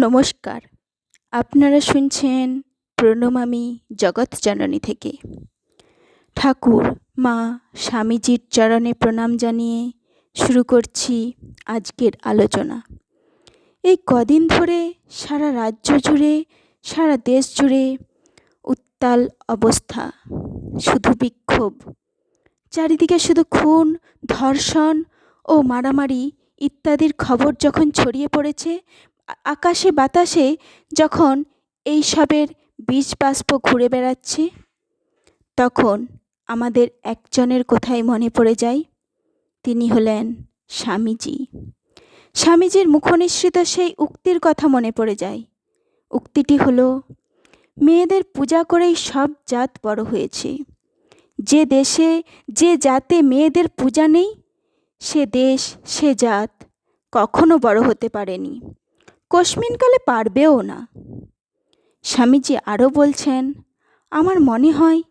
নমস্কার। আপনারা শুনছেন প্রণমামী জগৎ জননী থেকে। ঠাকুর, মা, স্বামীজির চরণে প্রণাম জানিয়ে শুরু করছি আজকের আলোচনা। এই কদিন ধরে সারা রাজ্য জুড়ে, সারা দেশ জুড়ে উত্তাল অবস্থা, শুধু বিক্ষোভ। চারিদিকে শুধু খুন, ধর্ষণ ও মারামারি ইত্যাদির খবর যখন ছড়িয়ে পড়েছে আকাশে বাতাসে যখন এই সবের বীজ বাষ্প ঘুরে বেড়াচ্ছে, তখন আমাদের একজনের কোথায় মনে পড়ে যায়। তিনি হলেন স্বামীজি। স্বামীজির মুখনিসৃত সেই উক্তির কথা মনে পড়ে যায়। উক্তিটি হলো, মেয়েদের পূজা করেই সব জাত বড় হয়েছে। যে দেশে যে জাতে মেয়েদের পূজা নেই, সে দেশ, সে জাত কখনো বড় হতে পারেনি। কোশমিনকালে পারবেও না। স্বামীজি আরও বলছেন, আমার মনে হয়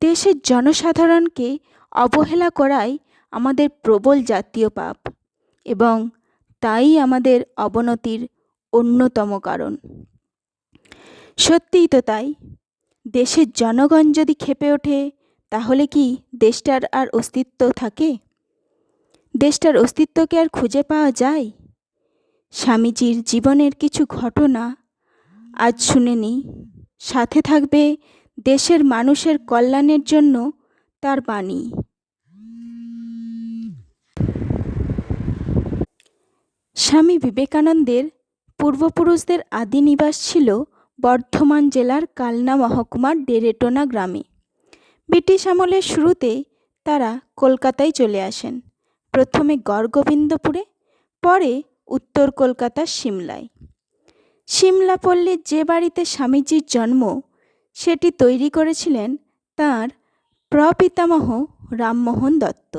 দেশের জনসাধারণকে অবহেলা করাই আমাদের প্রবল জাতীয় পাপ এবং তাই আমাদের অবনতির অন্যতম কারণ। সত্যিই তো তাই। দেশের জনগণ যদি খেপে ওঠে, তাহলে কি দেশটার আর অস্তিত্ব থাকে? দেশটার অস্তিত্বকে আর খুঁজে পাওয়া যায়? স্বামীজির জীবনের কিছু ঘটনা আজ শুনে নিই। সাথে থাকবে দেশের মানুষের কল্যাণের জন্য তার বাণী। স্বামী বিবেকানন্দের পূর্বপুরুষদের আদি নিবাস ছিল বর্ধমান জেলার কালনা মহকুমার ডেরেটোনা গ্রামে। ব্রিটিশ আমলের শুরুতে তারা কলকাতায় চলে আসেন। প্রথমে গড়গোবিন্দপুরে, পরে উত্তর কলকাতার সিমলায়। সিমলাপল্লীর যে বাড়িতে স্বামীজির জন্ম, সেটি তৈরি করেছিলেন তাঁর প্রপিতামহ রামমোহন দত্ত।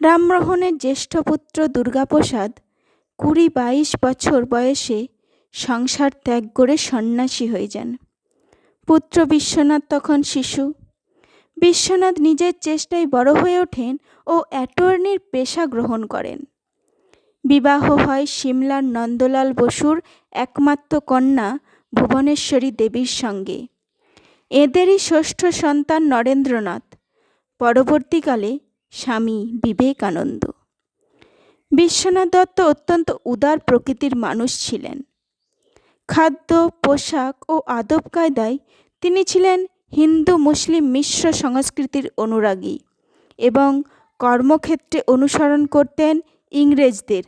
রামমোহনের জ্যেষ্ঠ পুত্র দুর্গাপ্রসাদ কুড়ি বাইশ বছর বয়সে সংসার ত্যাগ করে সন্ন্যাসী হয়ে যান। পুত্র বিশ্বনাথ তখন শিশু। বিশ্বনাথ নিজের চেষ্টায় বড় হয়ে ওঠেন ও অ্যাটর্নির পেশা গ্রহণ করেন। বিবাহ হয় সিমলার নন্দলাল বসুর একমাত্র কন্যা ভুবনেশ্বরী দেবীর সঙ্গে। এদেরই ষষ্ঠ সন্তান নরেন্দ্রনাথ। পরবর্তীকালে স্বামী বিবেকানন্দ। বিশ্বনাথ দত্ত অত্যন্ত উদার প্রকৃতির মানুষ ছিলেন। খাদ্য, পোশাক ও আদব কায়দায় তিনি ছিলেন হিন্দু মুসলিম মিশ্র সংস্কৃতির অনুরাগী এবং কর্মক্ষেত্রে অনুসরণ করতেন ইংরেজদের।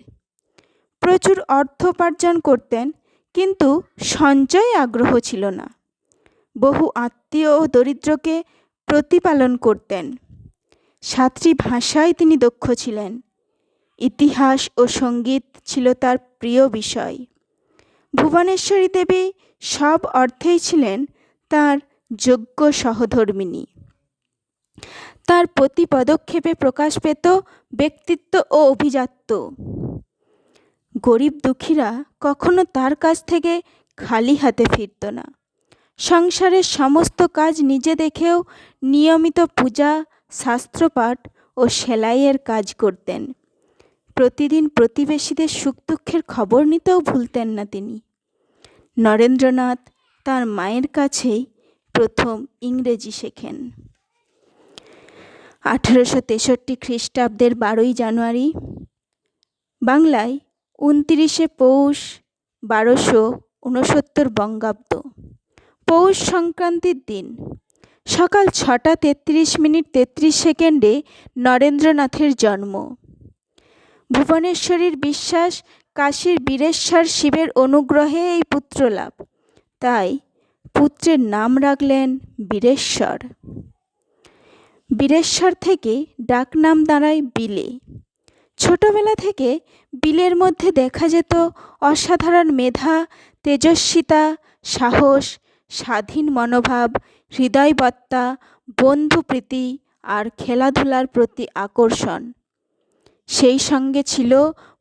প্রচুর অর্থ উপার্জন করতেন, কিন্তু সঞ্চয়ে আগ্রহ ছিল না। বহু আত্মীয় ও দরিদ্রকে প্রতিপালন করতেন। সাতটি ভাষায় তিনি দক্ষ ছিলেন। ইতিহাস ও সংগীত ছিল তার প্রিয় বিষয়। ভুবনেশ্বরী দেবী সব অর্থেই ছিলেন তার যোগ্য সহধর্মিনী। তার প্রতি পদক্ষেপে প্রকাশ পেত ব্যক্তিত্ব ও অভিজাত্য। গরিব দুঃখীরা কখনো তার কাছ থেকে খালি হাতে ফিরত না। সংসারের সমস্ত কাজ নিজে দেখেও নিয়মিত পূজা, শাস্ত্রপাঠ ও সেলাইয়ের কাজ করতেন। প্রতিদিন প্রতিবেশীদের সুখ দুঃখের খবর নিতেও ভুলতেন না তিনি। নরেন্দ্রনাথ তার মায়ের কাছেই প্রথম ইংরেজি শেখেন। আঠেরোশো তেষট্টি খ্রিস্টাব্দের বারোই জানুয়ারি। বাংলায় উনতিরিশে পৌষ বারোশো উনসত্তর বঙ্গাব্দ। পৌষ সংক্রান্তির দিন। সকাল ছটা তেত্রিশ মিনিট তেত্রিশ সেকেন্ডে নরেন্দ্রনাথের জন্ম। ভুবনেশ্বরীর বিশ্বাস কাশীর বীরেশ্বর শিবের অনুগ্রহে এই পুত্র লাভ তাই পুত্রের নাম রাখলেন বীরেশ্বর। বীরেশ্বর থেকে ডাকনাম দাঁড়ায় বিলে। ছোটবেলা থেকে বিলের মধ্যে দেখা যেত অসাধারণ মেধা, তেজস্বিতা, সাহস, স্বাধীন মনোভাব, হৃদয়বত্তা বন্ধুপ্রীতি আর খেলাধুলার প্রতি আকর্ষণ। সেই সঙ্গে ছিল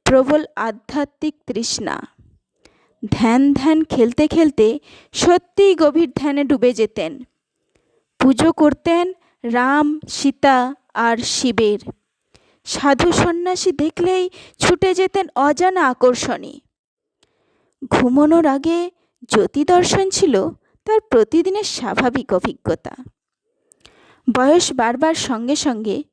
প্রবল আধ্যাত্মিক তৃষ্ণা। ধ্যান ধ্যান খেলতে খেলতে সত্যিই গভীর ধ্যানে ডুবে যেতেন। পুজো করতেন রাম, সীতা আর শিবের। সাধু সন্ন্যাসী দেখলেই ছুটে যেতেন অজানা আকর্ষণে। ঘুমানোর আগে জ্যোতি দর্শন ছিল তার প্রতিদিনের স্বাভাবিক অভিজ্ঞতা। বয়স বারবার সঙ্গে সঙ্গে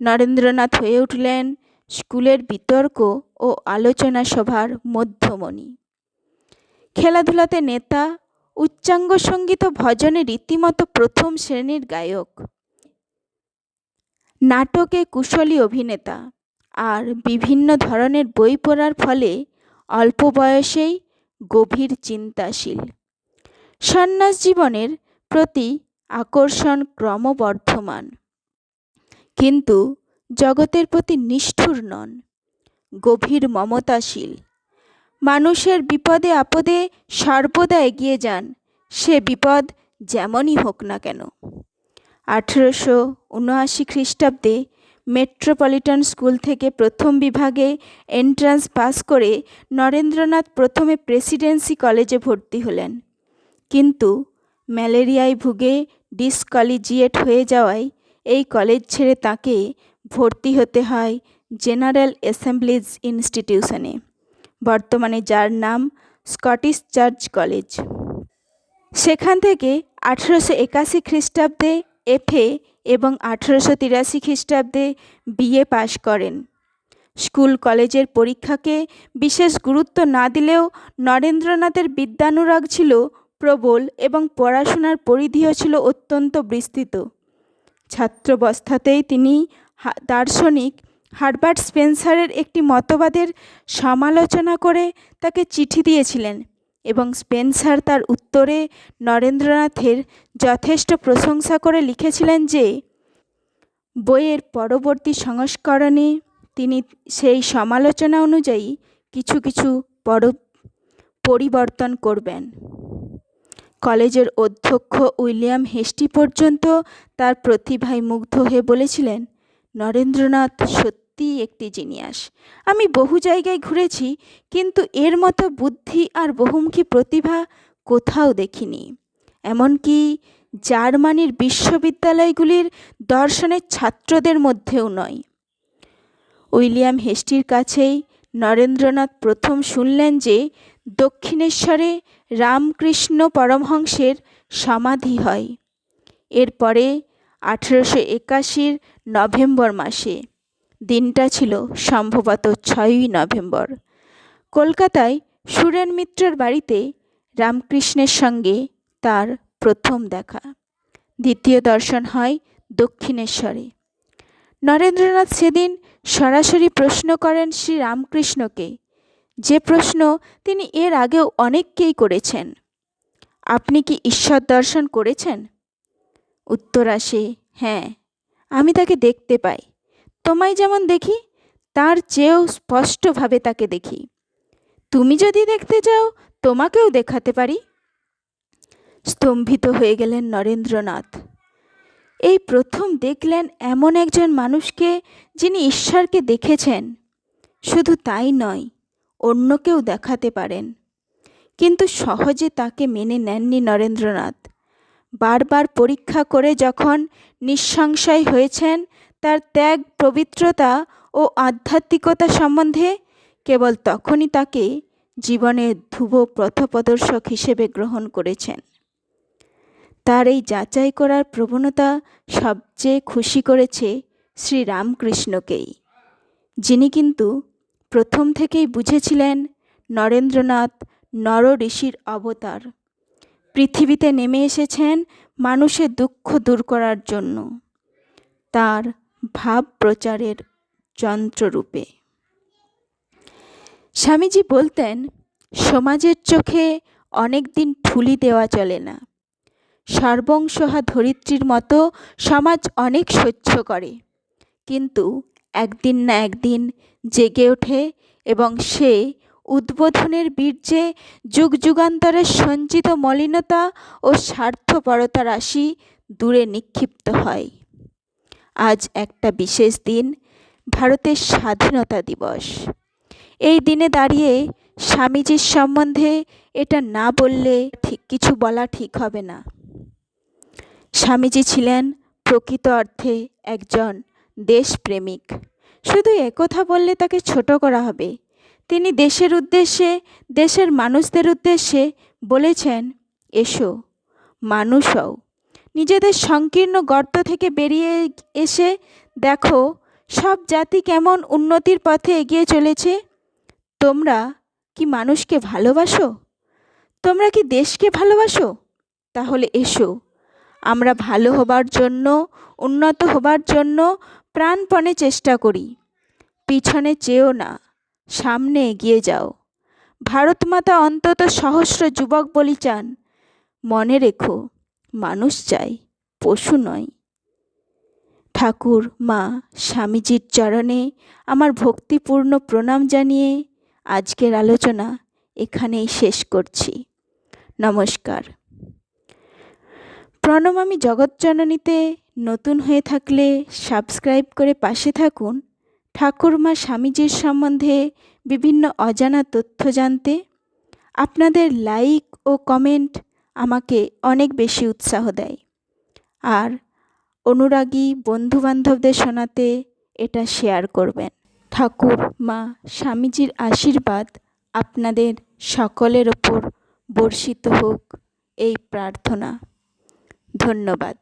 নরেন্দ্রনাথ হয়ে উঠলেন স্কুলের বিতর্ক ও আলোচনা সভার মধ্যমণি। খেলাধুলাতে নেতা, উচ্চাঙ্গ সংগীত ভজনে রীতিমতো প্রথম শ্রেণির গায়ক। নাটকে কুশলী অভিনেতা। আর বিভিন্ন ধরনের বই পড়ার ফলে অল্প বয়সেই গভীর চিন্তাশীল। সন্ন্যাস জীবনের প্রতি আকর্ষণ ক্রমবর্ধমান। কিন্তু জগতের প্রতি নিষ্ঠুর নন, গভীর মমতাশীল। মানুষের বিপদে আপদে সর্বদা এগিয়ে যান, সে বিপদ যেমনই হোক না কেন। আঠেরোশো উনআশি খ্রিস্টাব্দে মেট্রোপলিটন স্কুল থেকে প্রথম বিভাগে এন্ট্রান্স পাস করে নরেন্দ্রনাথ প্রথমে প্রেসিডেন্সি কলেজে ভর্তি হলেন। কিন্তু ম্যালেরিয়ায় ভুগে ডিসকলিজিয়েট হয়ে যাওয়ায় এই কলেজ ছেড়ে তাকে ভর্তি হতে হয় জেনারেল অ্যাসেম্বলিজ ইনস্টিটিউশনে। বর্তমানে যার নাম স্কটিশ চার্চ কলেজ। সেখান থেকে আঠেরোশো একাশি খ্রিস্টাব্দে এফএ এবং আঠেরোশো তিরাশি খ্রিস্টাব্দে বিএ পাশ করেন। স্কুল কলেজের পরীক্ষাকে বিশেষ গুরুত্ব না দিলেও নরেন্দ্রনাথের বিদ্যানুরাগ ছিল প্রবল এবং পড়াশোনার পরিধিও ছিল অত্যন্ত বিস্তৃত। ছাত্রবস্থাতেই তিনি দার্শনিক হারবার্ট স্পেন্সারের একটি মতবাদের সমালোচনা করে তাকে চিঠি দিয়েছিলেন। এবং স্পেন্সার তার উত্তরে নরেন্দ্রনাথের যথেষ্ট প্রশংসা করে লিখেছিলেন যে, বইয়ের পরবর্তী সংস্করণে তিনি সেই সমালোচনা অনুযায়ী কিছু কিছু পর পরিবর্তন করবেন। কলেজের অধ্যক্ষ উইলিয়াম হেস্টি পর্যন্ত তার প্রতিভায় মুগ্ধ হয়ে বলেছিলেন, নরেন্দ্রনাথ সত্যিই একটি জিনিয়াস। আমি বহু জায়গায় ঘুরেছি, কিন্তু এর মতো বুদ্ধি আর বহুমুখী প্রতিভা কোথাও দেখিনি। এমনকি জার্মানির বিশ্ববিদ্যালয়গুলির দর্শনের ছাত্রদের মধ্যেও নয়। উইলিয়াম হেস্টির কাছেই নরেন্দ্রনাথ প্রথম শুনলেন যে দক্ষিণেশ্বরে রামকৃষ্ণ পরমহংসের সমাধি হয়। এরপরে আঠেরোশো একাশির নভেম্বর মাসে দিনটা ছিল সম্ভবত ছয়ই নভেম্বর। কলকাতায় সুরেন মিত্রর বাড়িতে রামকৃষ্ণের সঙ্গে তার প্রথম দেখা। দ্বিতীয় দর্শন হয় দক্ষিণেশ্বরে। নরেন্দ্রনাথ সেদিন সরাসরি প্রশ্ন করেন শ্রী রামকৃষ্ণকে যে প্রশ্ন তিনি এর আগেও অনেককেই করেছেন। আপনি কি ঈশ্বর দর্শন করেছেন? উত্তর আসে হ্যাঁ আমি তাকে দেখতে পাই। তোমায় যেমন দেখি, তার চেয়েও স্পষ্টভাবে তাকে দেখি। তুমি যদি দেখতে চাও, তোমাকেও দেখাতে পারি। স্তম্ভিত হয়ে গেলেন নরেন্দ্রনাথ। এই প্রথম দেখলেন এমন একজন মানুষকে যিনি ঈশ্বরকে দেখেছেন। শুধু তাই নয় অন্যকেও দেখাতে পারেন। কিন্তু সহজে তাকে মেনে নেননি নরেন্দ্রনাথ। বারবার পরীক্ষা করে যখন নিঃসংশয় হয়েছেন তার ত্যাগ, পবিত্রতা ও আধ্যাত্মিকতা সম্বন্ধে কেবল তখনই তাকে জীবনের ধ্রুব পথপ্রদর্শক হিসেবে গ্রহণ করেছেন। তার এই যাচাই করার প্রবণতা সবচেয়ে খুশি করেছে শ্রীরামকৃষ্ণকেই, যিনি কিন্তু প্রথম থেকেই বুঝেছিলেন নরেন্দ্রনাথ নর ঋষির অবতার। পৃথিবীতে নেমে এসেছেন মানুষের দুঃখ দূর করার জন্য। তার ভাব প্রচারের যন্ত্ররূপে। স্বামীজি বলতেন, সমাজের চোখে অনেক দিন ঠুলি দেওয়া চলে না। সর্বংসহা ধরিত্রীর মতো সমাজ অনেক সহ্য করে। কিন্তু একদিন না একদিন জেগে ওঠে এবং সে উদ্বোধনের বীর্যে যুগ যুগান্তরের সঞ্চিত মলিনতা ও স্বার্থপরতা রাশি দূরে নিক্ষিপ্ত হয়। আজ একটা বিশেষ দিন, ভারতের স্বাধীনতা দিবস। এই দিনে দাঁড়িয়ে স্বামীজির সম্বন্ধে এটা না বললে ঠিক, কিছু বলা ঠিক হবে না। স্বামীজি ছিলেন প্রকৃত অর্থে একজন দেশপ্রেমিক। শুধু একথা বললে তাকে ছোট করা হবে। তিনি দেশের উদ্দেশ্যে, দেশের মানুষদের উদ্দেশ্যে বলেছেন, এসো, মানুষ হও। নিজেদের সংকীর্ণ গর্ত থেকে বেরিয়ে এসে দেখো, সব জাতি কেমন উন্নতির পথে এগিয়ে চলেছে। তোমরা কি মানুষকে ভালোবাসো? তোমরা কি দেশকে ভালোবাসো? তাহলে এসো। আমরা ভালো হবার জন্য, উন্নত হবার জন্য প্রাণপণে চেষ্টা করি। পিছনে চেয়েও না, সামনে এগিয়ে যাও। ভারতমাতা অন্তত সহস্র যুবক বলি চান। মনে রেখো মানুষ চাই, পশু নয়। ঠাকুর, মা, স্বামীজির চরণে আমার ভক্তিপূর্ণ প্রণাম জানিয়ে আজকের আলোচনা এখানেই শেষ করছি। নমস্কার। প্রণমামী জগৎজননীতে নতুন হয়ে থাকলে সাবস্ক্রাইব করে পাশে থাকুন। ঠাকুরমা স্বামীজির সম্বন্ধে বিভিন্ন অজানা তথ্য জানতে আপনাদের লাইক ও কমেন্ট আমাকে অনেক বেশি উৎসাহ দেয়। আর অনুরাগী বন্ধুবান্ধবদের শোনাতে এটা শেয়ার করবেন। ঠাকুর, মা, স্বামীজির আশীর্বাদ আপনাদের সকলের ওপর বর্ষিত হোক এই প্রার্থনা। ধন্যবাদ।